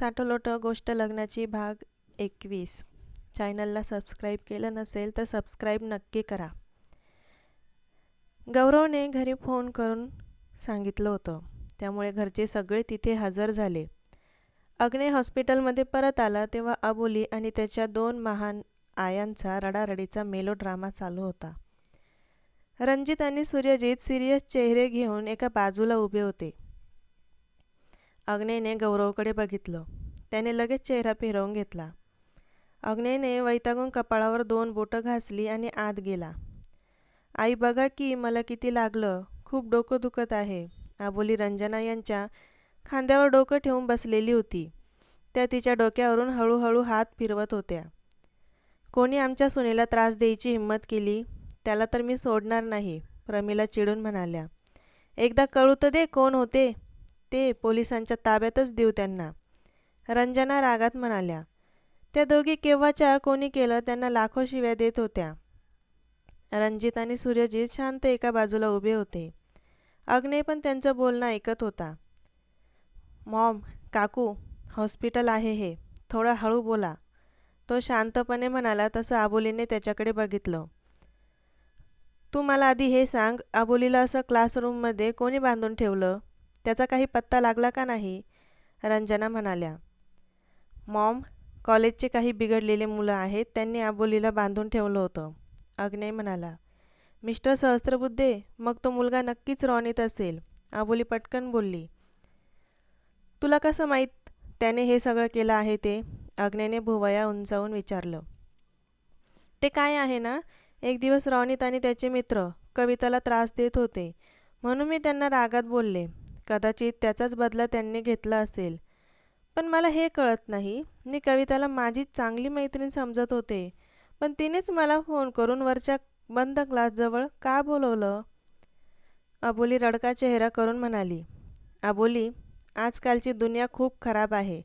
साठोलोट गोष्ट लग्नाची भाग एकवीस. चॅनलला सबस्क्राईब केलं नसेल तर सबस्क्राईब नक्की करा. गौरवने घरी फोन करून सांगितलं होतं. त्यामुळे घरचे सगळे तिथे हजर झाले. अग्ने हॉस्पिटलमध्ये परत आला तेव्हा अबोली आणि त्याच्या दोन महान आयांचा रडारडीचा मेलो ड्रामा चालू होता. रणजित आणि सूर्यजित सिरियस चेहरे घेऊन एका बाजूला उभे होते. अग्नेने गौरवकडे बघितलं. त्याने लगेच चेहरा फिरवून घेतला. अग्नेने वैतागून कपाळावर दोन बोटं घासली आणि आत गेला. आई बघा की मला किती लागलं. खूप डोकं दुखत आहे. आबोली रंजना यांच्या खांद्यावर डोकं ठेवून बसलेली होती. त्या तिच्या डोक्यावरून हळूहळू हात फिरवत होत्या. कोणी आमच्या सुनेला त्रास द्यायची हिंमत केली? त्याला तर मी सोडणार नाही प्रमिला चिडून म्हणाल्या. एकदा कळू तर दे कोण होते. ते पोलिसांच्या ताब्यातच देऊ त्यांना. रंजना रागात म्हणाल्या त्या दोघी केव्हाच्या कोणी केलं त्यांना लाखो शिव्या देत होत्या. रणजित आणि सूर्यजित शांत एका बाजूला उभे होते. अग्ने पण त्यांचं बोलणं ऐकत होता. मॉम काकू हॉस्पिटल आहे हे. थोडं हळू बोला. तो शांतपणे म्हणाला तसं आबोलीने त्याच्याकडे बघितलं. तू मला आधी हे सांग आबोलीला असं क्लासरूममध्ये कोणी बांधून ठेवलं? त्याचा काही पत्ता लागला का नाही? रंजना म्हणाल्या मॉम कॉलेजचे काही बिघडलेले मुलं आहेत त्यांनी आबोलीला बांधून ठेवलं होतं. अग्नेय म्हणाला मिस्टर सहस्त्रबुद्धे मग तो मुलगा नक्कीच रॉनीत असेल. आबोली पटकन बोलली तुला कसं माहीत त्याने हे सगळं केलं आहे ते? अग्नेने भुवया उंचावून विचारलं ते काय आहे ना? एक दिवस रॉनीत आणि त्याचे मित्र कविताला त्रास देत होते म्हणून मी त्यांना रागात बोलले. कदाचित त्याचाच बदला त्यांनी घेतला असेल. पण मला हे कळत नाही. मी कविताला माझी चांगली मैत्रीण समजत होते. पण तिनेच मला फोन करून वरच्या बंद क्लासजवळ का बोलवलं? अबोली रडका चेहरा करून म्हणाली अबोली आजकालची दुनिया खूप खराब आहे.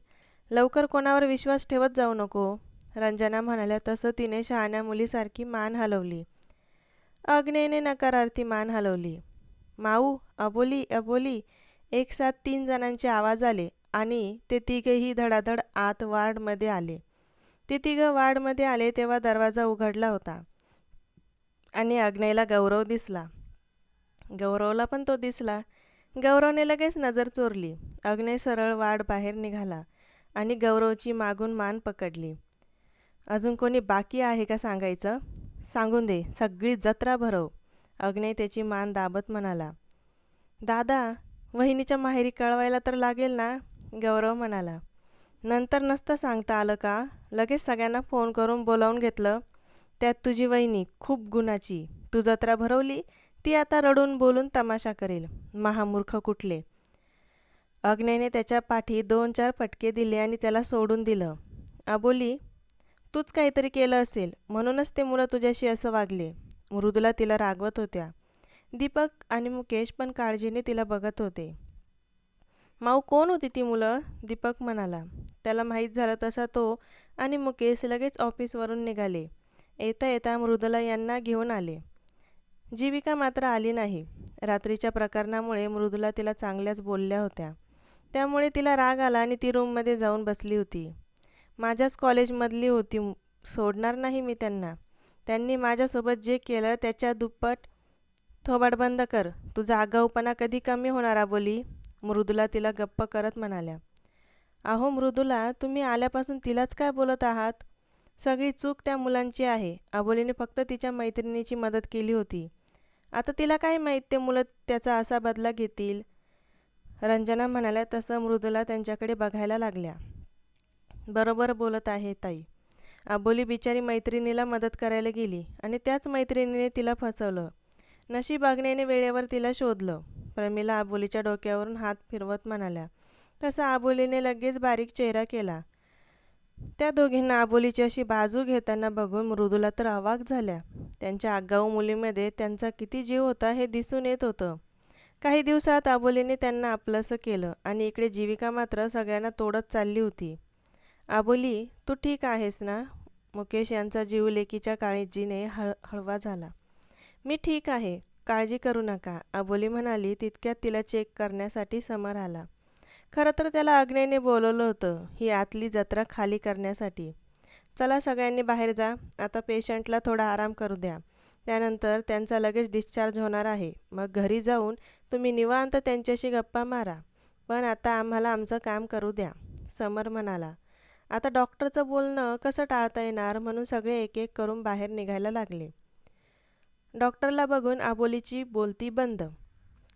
लवकर कोणावर विश्वास ठेवत जाऊ नको. रंजना म्हणाल्या तसं तिने शहाण्या मुलीसारखी मान हलवली. अग्नेने नकारार्थी मान हलवली. माऊ अबोली अबोली एक साथ तीन जणांचे आवाज आले आणि ते तिघेही धडाधड आत वार्डमध्ये आले. ते तिघं वार्डमध्ये आले तेव्हा दरवाजा उघडला होता आणि अग्नेला गौरव दिसला. गौरवला पण तो दिसला. गौरवने लगेच नजर चोरली. अग्ने सरळ वाड बाहेर निघाला आणि गौरवची मागून मान पकडली. अजून कोणी बाकी आहे का सांगायचं? सांगून दे सगळी जत्रा भरव. अग्ने त्याची मान दाबत म्हणाला. दादा वहिनीच्या माहेरी कळवायला तर लागेल ना? गौरव म्हणाला. नंतर नसतं सांगता आलं का? लगेच सगळ्यांना फोन करून बोलावून घेतलं. त्यात तुझी वहिनी खूप गुणाची. तू जत्रा भरवली ती आता रडून बोलून तमाशा करेल. महामूर्ख कुठले? अग्नेने त्याच्या पाठी दोन चार फटके दिले आणि त्याला सोडून दिलं. अबोली तूच काहीतरी केलं असेल. म्हणूनच ते मुलं तुझ्याशी असं वागले. मृदुला तिला रागवत होत्या. दीपक आणि मुकेश पण काळजीने तिला बघत होते. माऊ कोण होती ती मुलं? दीपक म्हणाला. त्याला माहीत झालं तसा तो आणि मुकेश लगेच ऑफिसवरून निघाले. येता येता मृदुला यांना घेऊन आले. जीविका मात्र आली नाही. रात्रीच्या प्रकरणामुळे मृदुला तिला चांगल्याच बोलल्या होत्या. त्यामुळे तिला राग आला आणि ती रूममध्ये जाऊन बसली होती. माझ्याच कॉलेजमधली होती. सोडणार नाही मी त्यांना. त्यांनी माझ्यासोबत जे केलं त्याच्या दुप्पट थोबाड बंद कर. तुझा आगाऊपणा कधी कमी होणार बोली. मृदुला तिला गप्प करत म्हणाल्या. अहो मृदुला तुम्ही आल्यापासून तिलाच काय बोलत आहात? सगळी चूक त्या मुलांची आहे. अबोलीने फक्त तिच्या मैत्रिणीची मदत केली होती. आता तिला काय माहीत ते मुलं त्याचा असा बदला घेतील? रंजना म्हणाल्या तसं मृदुला त्यांच्याकडे बघायला लागल्या. बरोबर बोलत आहे ताई. अबोली बिचारी मैत्रिणीला मदत करायला गेली आणि त्याच मैत्रिणीने तिला फसवलं. नशीब आग्नेने वेळेवर तिला शोधलं. प्रमिला आबोलीच्या डोक्यावरून हात फिरवत म्हणाल्या तसं आबोलीने लगेच बारीक चेहरा केला. त्या दोघींना आबोलीची अशी बाजू घेताना बघून मृदुला तर अवाक झाल्या. त्यांच्या आगाऊ मुलीमध्ये त्यांचा किती जीव होता हे दिसून येत होतं. काही दिवसात आबोलीने त्यांना आपलंसं केलं आणि इकडे जीविका मात्र सगळ्यांना तोडत चालली होती. आबोली तू ठीक आहेस ना? मुकेश यांचा जीव लेकीच्या काळजीने हळ हळवा झाला. मी ठीक आहे काळजी करू नका. अबोली म्हणाली तितक्यात तिला चेक करण्यासाठी समर आला. खरं तर त्याला अग्नेने बोलवलं होतं ही आतली जत्रा खाली करण्यासाठी. चला सगळ्यांनी बाहेर जा आता पेशंटला थोडा आराम करू द्या. त्यानंतर त्यांचा लगेच डिस्चार्ज होणार आहे. मग घरी जाऊन तुम्ही निवांत त्यांच्याशी गप्पा मारा. पण आता आम्हाला आमचं काम करू द्या समर म्हणाला. आता डॉक्टरचं बोलणं कसं टाळता येणार म्हणून सगळे एक एक करून बाहेर निघायला लागले. डॉक्टरला बघून आबोलीची बोलती बंद.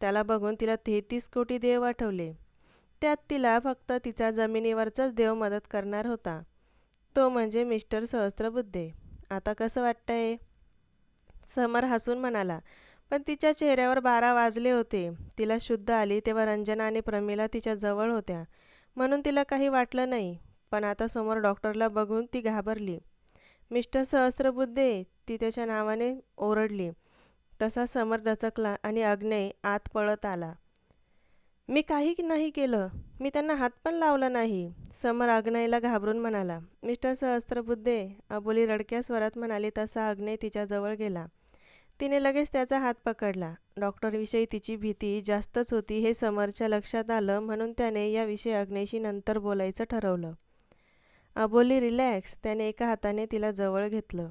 त्याला बघून तिला तेहतीस कोटी देव आठवले. त्यात तिला फक्त तिचा जमिनीवरचाच देव मदत करणार होता. तो म्हणजे मिस्टर सहस्त्रबुद्धे. आता कसं वाटतंय? समर हसून म्हणाला पण तिच्या चेहऱ्यावर बारा वाजले होते. तिला शुद्ध आली तेव्हा रंजना आणि प्रमिला तिच्या जवळ होत्या. म्हणून तिला काही वाटलं नाही. पण आता समोर डॉक्टरला बघून ती घाबरली. मिस्टर सहस्त्रबुद्धे ती त्याच्या नावाने ओरडली. तसा समर दचकला आणि अग्नेय आत पळत आला. मी काही नाही केलं. मी त्यांना हात पण लावला नाही समर अग्नयला घाबरून म्हणाला. मिस्टर सहस्त्रबुद्धे अबोली रडक्या स्वरात म्हणाली तसा अग्नेय तिच्याजवळ गेला. तिने लगेच त्याचा हात पकडला. डॉक्टरविषयी तिची भीती जास्तच होती हे समरच्या लक्षात आलं म्हणून त्याने याविषयी अग्नेशी नंतर बोलायचं ठरवलं. अबोली रिलॅक्स त्याने एका हाताने तिला जवळ घेतलं.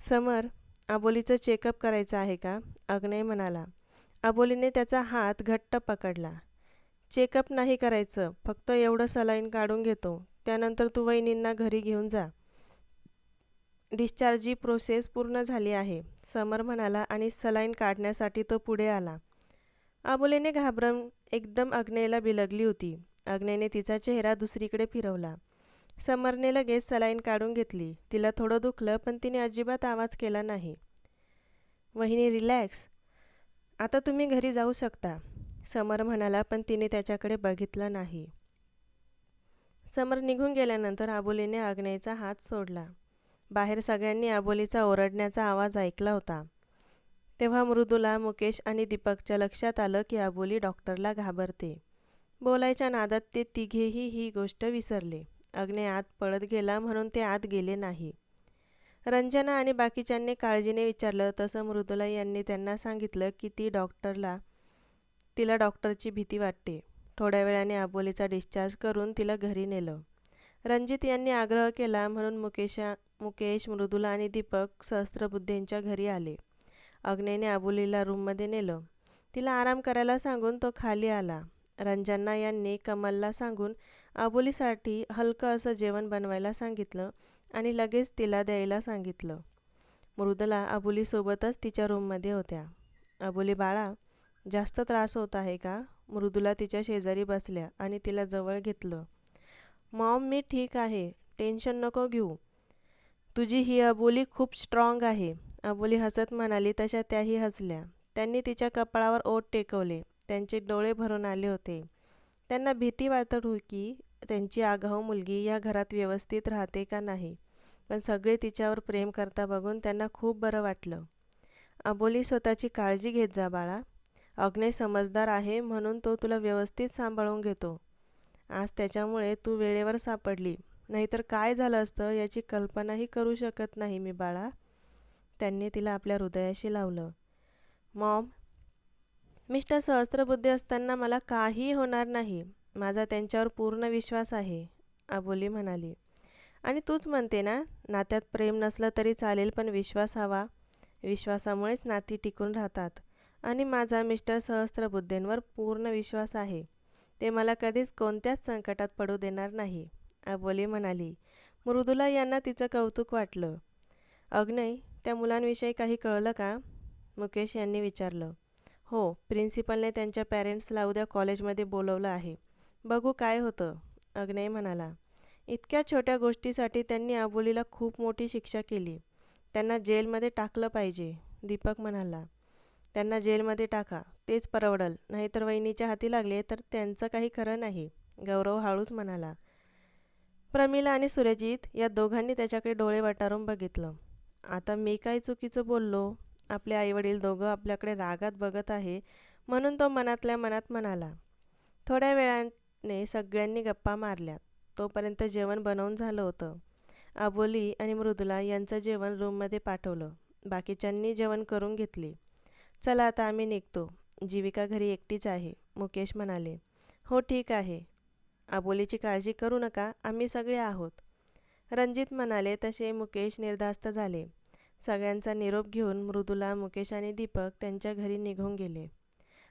समर अबोलीचं चेकअप करायचं आहे का? अग्नय म्हणाला. अबोलीने त्याचा हात घट्ट पकडला. चेकअप नाही करायचं फक्त एवढं सलाईन काढून घेतो. त्यानंतर तू वहिनींना घरी घेऊन जा. डिस्चार्जची प्रोसेस पूर्ण झाली आहे समर म्हणाला आणि सलाईन काढण्यासाठी तो पुढे आला. आबोलीने घाबरून एकदम अग्नेयला बिलगली होती. अग्नेने तिचा चेहरा दुसरीकडे फिरवला. समरने लगेच सलाईन काढून घेतली. तिला थोडं दुखलं पण तिने अजिबात आवाज केला नाही. वहिनी रिलॅक्स. आता तुम्ही घरी जाऊ शकता. समर म्हणाला पण तिने त्याच्याकडे बघितलं नाही. समर निघून गेल्यानंतर आबोलीने आग्नेयचा हात सोडला. बाहेर सगळ्यांनी आबोलीचा ओरडण्याचा आवाज ऐकला होता. तेव्हा मृदुला मुकेश आणि दीपकच्या लक्षात आलं की आबोली डॉक्टरला घाबरते. बोलायच्या नादात ते तिघेही ही गोष्ट विसरले. अग्ने आत पळत गेला म्हणून ते आत गेले नाही. रंजना आणि बाकीच्यांनी काळजीने विचारलं. तसं मृदुला यांनी त्यांना सांगितलं की ती डॉक्टरला तिला डॉक्टरची भीती वाटते. थोड्या वेळाने आबोलीचा डिस्चार्ज करून तिला घरी नेलं. रणजित यांनी आग्रह केला म्हणून मुकेशा मुकेश मृदुला आणि दीपक सहस्त्रबुद्धींच्या घरी आले. अग्नेने आबोलीला रूममध्ये नेलं. तिला आराम करायला सांगून तो खाली आला. रंजना यांनी कमलला सांगून आबोलीसाठी हलकं असं जेवण बनवायला सांगितलं आणि लगेच तिला द्यायला सांगितलं. मृदुला आबोलीसोबतच तिच्या रूममध्ये होत्या. अबोली बाळा जास्त त्रास होत आहे का? मृदुला तिच्या शेजारी बसल्या आणि तिला जवळ घेतलं. मॉम मी ठीक आहे. टेन्शन नको घेऊ. तुझी ही अबोली खूप स्ट्रॉंग आहे. अबोली हसत म्हणाली तशा त्याही हसल्या. त्यांनी तिच्या कपाळावर ओठ टेकवले. त्यांचे डोळे भरून आले होते. त्यांना भीती वाटत की त्यांची आगाऊ मुलगी या घरात व्यवस्थित राहते का नाही? पण सगळे तिच्यावर प्रेम करता बघून त्यांना खूप बरं वाटलं. अबोली स्वतःची काळजी घेत जा बाळा. अग्नय समजदार आहे म्हणून तो तुला व्यवस्थित सांभाळून घेतो. आज त्याच्यामुळे तू वेळेवर सापडली. नाहीतर काय झालं असतं याची कल्पनाही करू शकत नाही मी बाळा. त्यांनी तिला आपल्या हृदयाशी लावलं. मॉम मिस्टर सहस्त्रबुद्धी असताना मला काही होणार नाही. माझा त्यांच्यावर पूर्ण विश्वास आहे आबोली म्हणाली. आणि तूच म्हणते ना नात्यात प्रेम नसलं तरी चालेल पण विश्वास हवा. विश्वासामुळेच नाती टिकून राहतात. आणि माझा मिस्टर सहस्त्रबुद्धेंवर पूर्ण विश्वास आहे. ते मला कधीच कोणत्याच संकटात पडू देणार नाही अबोली म्हणाली. मृदुला यांना तिचं कौतुक वाटलं. अग्नय त्या मुलांविषयी काही कळलं का? मुकेश यांनी विचारलं. हो प्रिन्सिपलने त्यांच्या पॅरेंट्सला उद्या कॉलेजमध्ये बोलवलं आहे. बघू काय होतं. अग्नय म्हणाला इतक्या छोट्या गोष्टीसाठी त्यांनी अबोलीला खूप मोठी शिक्षा केली. त्यांना जेलमध्ये टाकलं पाहिजे. दीपक म्हणाला त्यांना जेलमध्ये टाका. तेच परवडल. नाहीतर वहिनीच्या हाती लागले तर त्यांचं काही खरं नाही. गौरव हळूच म्हणाला प्रमिला आणि सुरजित या दोघांनी त्याच्याकडे डोळे वटारून बघितलं. आता मी काय चुकीचं बोललो? आपले आईवडील दोघं आपल्याकडे रागात बघत आहे म्हणून तो मनातल्या मनात म्हणाला थोड्या ने सगळ्यांनी गप्पा मारल्या. तोपर्यंत जेवण बनवून झालं होतं. अबोली आणि मृदुला यांचं जेवण रूममध्ये पाठवलं. बाकीच्यांनी जेवण करून घेतले. चला आता आम्ही निघतो. जीविका घरी एकटीच आहे मुकेश म्हणाले. हो ठीक आहे. अबोलीची काळजी करू नका. आम्ही सगळे आहोत. रणजित म्हणाले तसे मुकेश निर्धास्त झाले. सगळ्यांचा निरोप घेऊन मृदुला मुकेश आणि दीपक त्यांच्या घरी निघून गेले.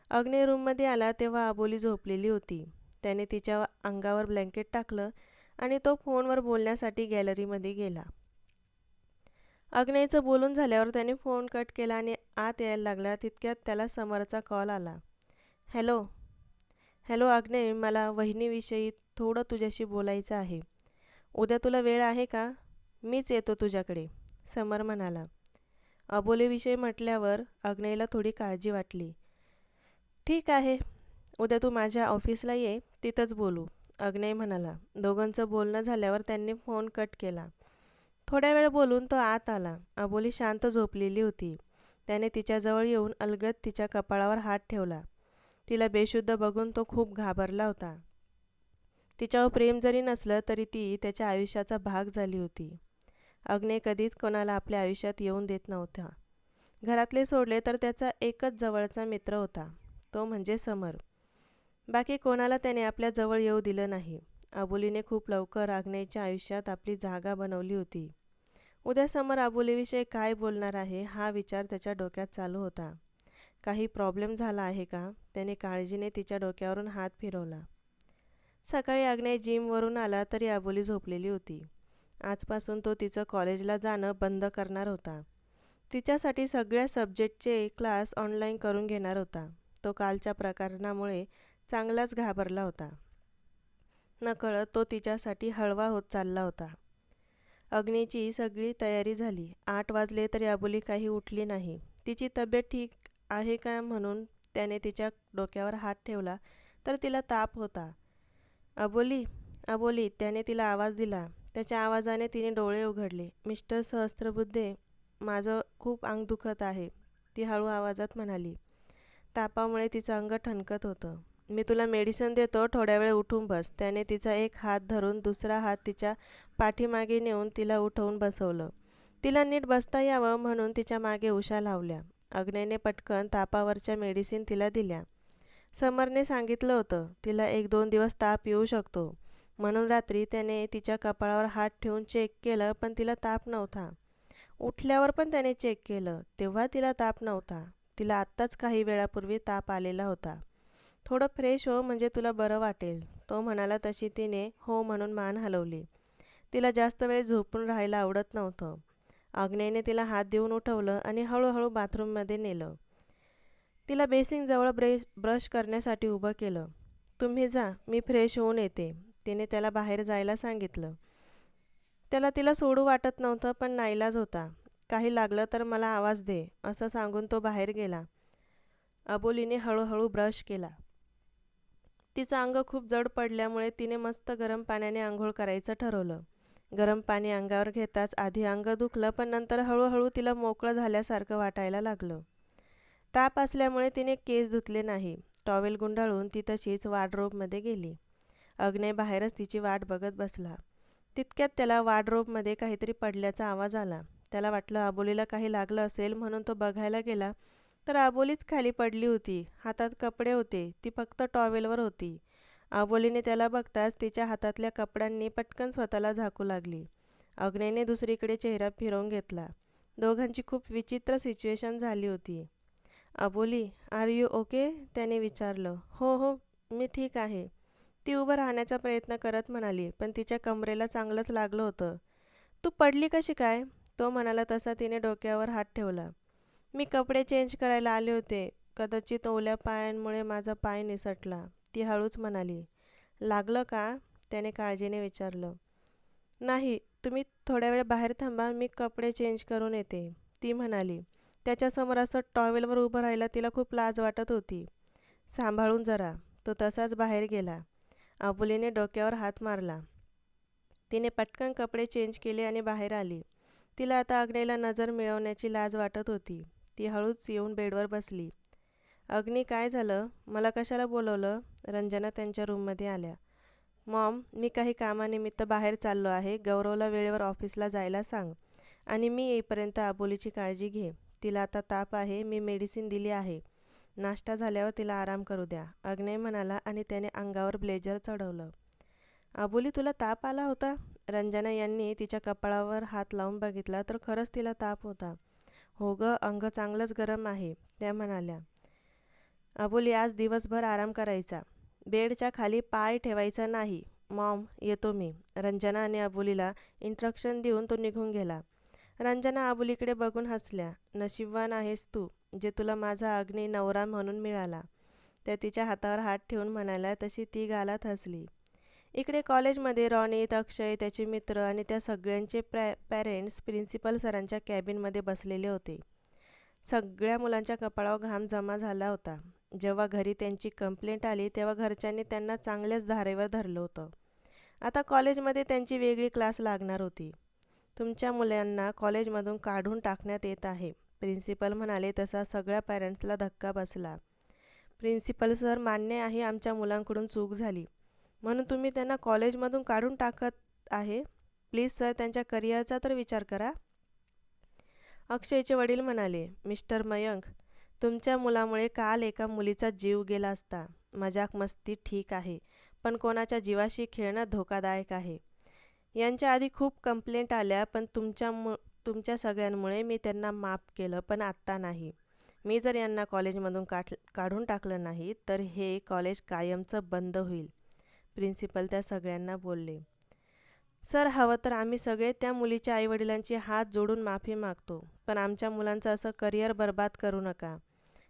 अग्नी रूममध्ये आला तेव्हा अबोली झोपलेली होती. त्याने तिच्या अंगावर ब्लँकेट टाकलं आणि तो फोनवर बोलण्यासाठी गॅलरीमध्ये गेला. अग्नेयचं बोलून झाल्यावर त्याने फोन कट केला आणि आत यायला लागला. तितक्यात त्याला समरचा कॉल आला. हॅलो. हॅलो अग्नेय मला वहिनीविषयी थोडं तुझ्याशी बोलायचं आहे. उद्या तुला वेळ आहे का? मीच येतो तुझ्याकडे. समर म्हणाला. अबोलीविषयी म्हटल्यावर अग्नेयला थोडी काळजी वाटली. ठीक आहे. उद्या तू माझ्या ऑफिसला ये. तिथंच बोलू. अग्नेय म्हणाला. दोघांचं बोलणं झाल्यावर त्यांनी फोन कट केला. थोड्या वेळ बोलून तो आत आला. अबोली शांत झोपलेली होती. त्याने तिच्याजवळ येऊन अलगद तिच्या कपाळावर हात ठेवला. तिला बेशुद्ध बघून तो खूप घाबरला होता. तिच्यावर प्रेम जरी नसलं तरी ती त्याच्या आयुष्याचा भाग झाली होती. अग्ने कधीच कोणाला आपल्या आयुष्यात येऊन देत नव्हता. घरातले सोडले तर त्याचा एकच जवळचा मित्र होता. तो म्हणजे समर. बाकी कोणाला त्याने आपल्या जवळ येऊ दिलं नाही. आबोलीने खूप लवकर आग्नेयच्या आयुष्यात आपली जागा बनवली होती. उद्या समर आबोलीविषयी काय बोलणार आहे हा विचार त्याच्या डोक्यात चालू होता. काही प्रॉब्लेम झाला आहे का? त्याने काळजीने तिच्या डोक्यावरून हात फिरवला. सकाळी आग्नेय जिमवरून आला तरी अबोली झोपलेली होती. आजपासून तो तिचं कॉलेजला जाणं बंद करणार होता. तिच्यासाठी सगळ्या सब्जेक्टचे क्लास ऑनलाईन करून घेणार होता. तो कालच्या प्रकरणामुळे चांगलाच घाबरला होता. नकळत तो तिच्यासाठी हळवा होत चालला होता. अग्नीची सगळी तयारी झाली. आठ वाजले तरी अबोली काही उठली नाही. तिची तब्येत ठीक आहे का म्हणून त्याने तिच्या डोक्यावर हात ठेवला तर तिला ताप होता. अबोली अबोली त्याने तिला आवाज दिला. त्याच्या आवाजाने तिने डोळे उघडले. मिस्टर सहस्त्रबुद्धे माझं खूप अंग दुखत आहे ती हळू आवाजात म्हणाली. तापामुळे तिचं अंग ठणकत होतं. मी तुला मेडिसिन देतो थोड्या वेळ उठून बस. त्याने तिचा एक हात धरून दुसरा हात तिच्या पाठीमागे नेऊन तिला उठवून बसवलं. तिला नीट बसता यावं म्हणून तिच्यामागे उशा लावल्या. अग्नेने पटकन तापावरच्या मेडिसिन तिला दिल्या. समरने सांगितलं होतं तिला एक दोन दिवस ताप येऊ शकतो. म्हणून रात्री त्याने तिच्या कपाळावर हात ठेवून चेक केलं पण तिला ताप नव्हता. उठल्यावर पण त्याने चेक केलं तेव्हा तिला ताप नव्हता. तिला आत्ताच काही वेळापूर्वी ताप आलेला होता. थोडं फ्रेश हो म्हणजे तुला बरं वाटेल. तो म्हणाला तशी तिने हो म्हणून मान हलवली. तिला जास्त वेळ झोपून राहायला आवडत नव्हतं. आग्नेयने तिला हात देऊन उठवलं आणि हळूहळू बाथरूममध्ये नेलं. तिला बेसिंगजवळ ब्रेश ब्रश करण्यासाठी उभं केलं. तुम्ही जा मी फ्रेश होऊन येते तिने त्याला बाहेर जायला सांगितलं. त्याला तिला सोडू वाटत नव्हतं पण नाईलाज होता. काही लागलं तर मला आवाज दे असं सांगून तो बाहेर गेला. अबोलीने हळूहळू ब्रश केला. तिचं अंग खूप जड पडल्यामुळे तिने मस्त गरम पाण्याने आंघोळ करायचं ठरवलं. गरम पाणी अंगावर घेताच आधी अंग दुखलं पण नंतर हळूहळू तिला मोकळं झाल्यासारखं वाटायला लागलं. ताप असल्यामुळे तिने केस धुतले नाही. टॉवेल गुंडाळून ती तशीच वार्डरोबमध्ये गेली. अग्ने बाहेरच तिची वाट बघत बसला. तितक्यात त्याला वार्डरोबमध्ये काहीतरी पडल्याचा आवाज आला. त्याला वाटलं अबोलीला काही लागलं असेल म्हणून तो बघायला गेला तर आबोलीच खाली पडली होती. हातात कपडे होते. ती फक्त टॉवेलवर होती. आबोलीने त्याला बघताच तिच्या हातातल्या कपड्यांनी पटकन स्वतःला झाकू लागली. अग्नेने दुसरीकडे चेहरा फिरवून घेतला. दोघांची खूप विचित्र सिच्युएशन झाली होती. Aboli are you okay? त्याने विचारलं. हो हो मी ठीक आहे. ती उभं राहण्याचा प्रयत्न करत म्हणाली पण तिच्या कमरेला चांगलंच लागलं होतं. तू पडली कशी काय? तो म्हणाला तसा तिने डोक्यावर हात ठेवला. मी कपडे चेंज करायला आले होते. कदाचित ओल्या पायांमुळे माझा पाय निसटला. ती हळूच म्हणाली लागलं का? त्याने काळजीने विचारलं. नाही तुम्ही थोड्या वेळ बाहेर थांबा मी कपडे चेंज करून येते. ती म्हणाली. त्याच्यासमोर असं टॉवेलवर उभं राहायला तिला खूप लाज वाटत होती. सांभाळून जरा. तो तसाच बाहेर गेला. अबुलीने डोक्यावर हात मारला. तिने पटकन कपडे चेंज केले आणि बाहेर आली. तिला आता अग्नेला नजर मिळवण्याची लाज वाटत होती. ती हळूच येऊन बेडवर बसली. अग्नी काय झालं? मला कशाला बोलवलं? रंजना त्यांच्या रूममध्ये आल्या. मॉम मी काही कामानिमित्त बाहेर चाललो आहे. गौरवला वेळेवर ऑफिसला जायला सांग. आणि मी येईपर्यंत आबोलीची काळजी घे. तिला आता ताप आहे. मी मेडिसिन दिली आहे. नाश्ता झाल्यावर तिला आराम करू द्या. अग्नय म्हणाला आणि त्याने अंगावर ब्लेझर चढवलं. अबोली तुला ताप आला होता? रंजना यांनी तिच्या कपाळावर हात लावून बघितला तर खरंच तिला ताप होता. हो ग अंग चांगलंच गरम आहे त्या म्हणाल्या. अबोली आज दिवसभर आराम करायचा. बेडच्या खाली पाय ठेवायचा नाही. मॉम येतो मी. रंजना आणि अबोलीला इंट्रक्शन देऊन तो निघून गेला. रंजना अबोलीकडे बघून हसल्या. नशीबवान आहेस तू जे तुला माझा अग्नी नवरा म्हणून मिळाला. त्या तिच्या हातावर हात ठेवून म्हणाल्या तशी ती गालात हसली. इकडे कॉलेजमध्ये रॉनीत अक्षय त्याचे मित्र आणि त्या सगळ्यांचे प्रॅ पॅरेंट्स प्रिन्सिपल सरांच्या कॅबिनमध्ये बसलेले होते. सगळ्या मुलांच्या कपाळावर घाम जमा झाला होता. जेव्हा घरी त्यांची कंप्लेंट आली तेव्हा घरच्यांनी त्यांना चांगल्याच धारेवर धरलं होतं. आता कॉलेजमध्ये त्यांची वेगळी क्लास लागणार होती. तुमच्या मुलांना कॉलेजमधून काढून टाकण्यात येत आहे. प्रिन्सिपल म्हणाले तसा सगळ्या पॅरेंट्सला धक्का बसला. प्रिन्सिपल सर मान्य आहे आमच्या मुलांकडून चूक झाली. म्हणून तुम्ही त्यांना कॉलेजमधून काढून टाकत आहे. प्लीज सर त्यांच्या करिअरचा तर विचार करा. अक्षयचे वडील म्हणाले मिस्टर मयंक तुमच्या मुलामुळे काल एका मुलीचा जीव गेला असता. मजाक मस्ती ठीक आहे पण कोणाच्या जीवाशी खेळणं धोकादायक आहे. यांच्या आधी खूप कंप्लेंट आल्या पण तुमच्या मु तुमच्या सगळ्यांमुळे मी त्यांना माफ केलं पण आत्ता नाही. मी जर यांना कॉलेजमधून काढ काढून टाकलं नाही तर हे कॉलेज कायमचं बंद होईल. प्रिन्सिपल त्या सगळ्यांना बोलले सर हवं तर आम्ही सगळे त्या मुलीच्या आईवडिलांची हात जोडून माफी मागतो पण आमच्या मुलांचं असं करिअर बर्बाद करू नका.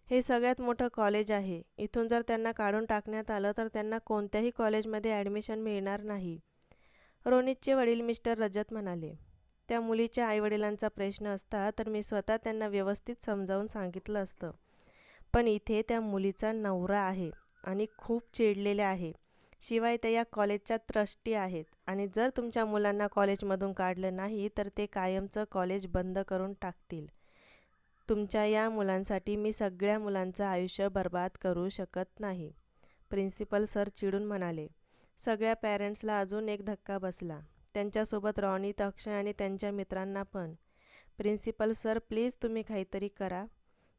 हे सगळ्यात मोठं कॉलेज आहे. इथून जर त्यांना काढून टाकण्यात आलं तर त्यांना कोणत्याही कॉलेजमध्ये ॲडमिशन मिळणार नाही. रोनितचे वडील मिस्टर रजत म्हणाले त्या मुलीच्या आईवडिलांचा प्रश्न असता तर मी स्वतः त्यांना व्यवस्थित समजावून सांगितलं असतं. पण इथे त्या मुलीचा नवरा आहे आणि खूप चिडलेले आहे. शिवाय त्या या कॉलेजच्या ट्रस्टी आहेत. आणि जर तुमच्या मुलांना कॉलेजमधून काढलं नाही तर ते कायमचं कॉलेज बंद करून टाकतील. तुमच्या या मुलांसाठी मी सगळ्या मुलांचं आयुष्य बर्बाद करू शकत नाही प्रिन्सिपल सर चिडून म्हणाले. सगळ्या पॅरेंट्सला अजून एक धक्का बसला. त्यांच्यासोबत रॉनी अक्षय आणि त्यांच्या मित्रांना पण. प्रिन्सिपल सर प्लीज तुम्ही काहीतरी करा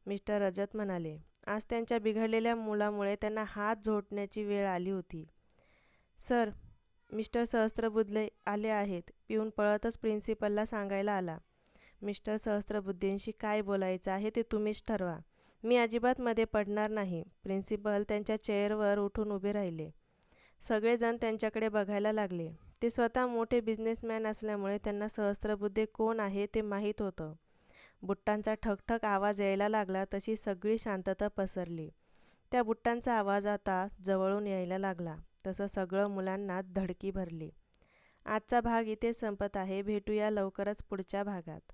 मिस्टर रजत म्हणाले. आज त्यांच्या बिघडलेल्या मुलामुळे त्यांना हात झोडण्याची वेळ आली होती. सर मिस्टर सहस्त्रबुद्धे आले आहेत. पिऊन पळतच प्रिन्सिपलला सांगायला आला. मिस्टर सहस्त्रबुद्धींशी काय बोलायचं आहे ते तुम्हीच ठरवा. मी अजिबात मध्ये पडणार नाही. प्रिन्सिपल त्यांच्या चेअरवर उठून उभे राहिले. सगळेजण त्यांच्याकडे बघायला लागले. ते स्वतः मोठे बिझनेसमॅन असल्यामुळे त्यांना सहस्त्रबुद्धे कोण आहे ते माहीत होतं. बुट्टांचा ठकठक आवाज यायला लागला तशी सगळी शांतता पसरली. त्या बुट्टांचा आवाज आता जवळून यायला लागला. तसं सगळं मुलांना धडकी भरली. आजचा भाग इथे संपत आहे. भेटूया लवकरच पुढच्या भागात.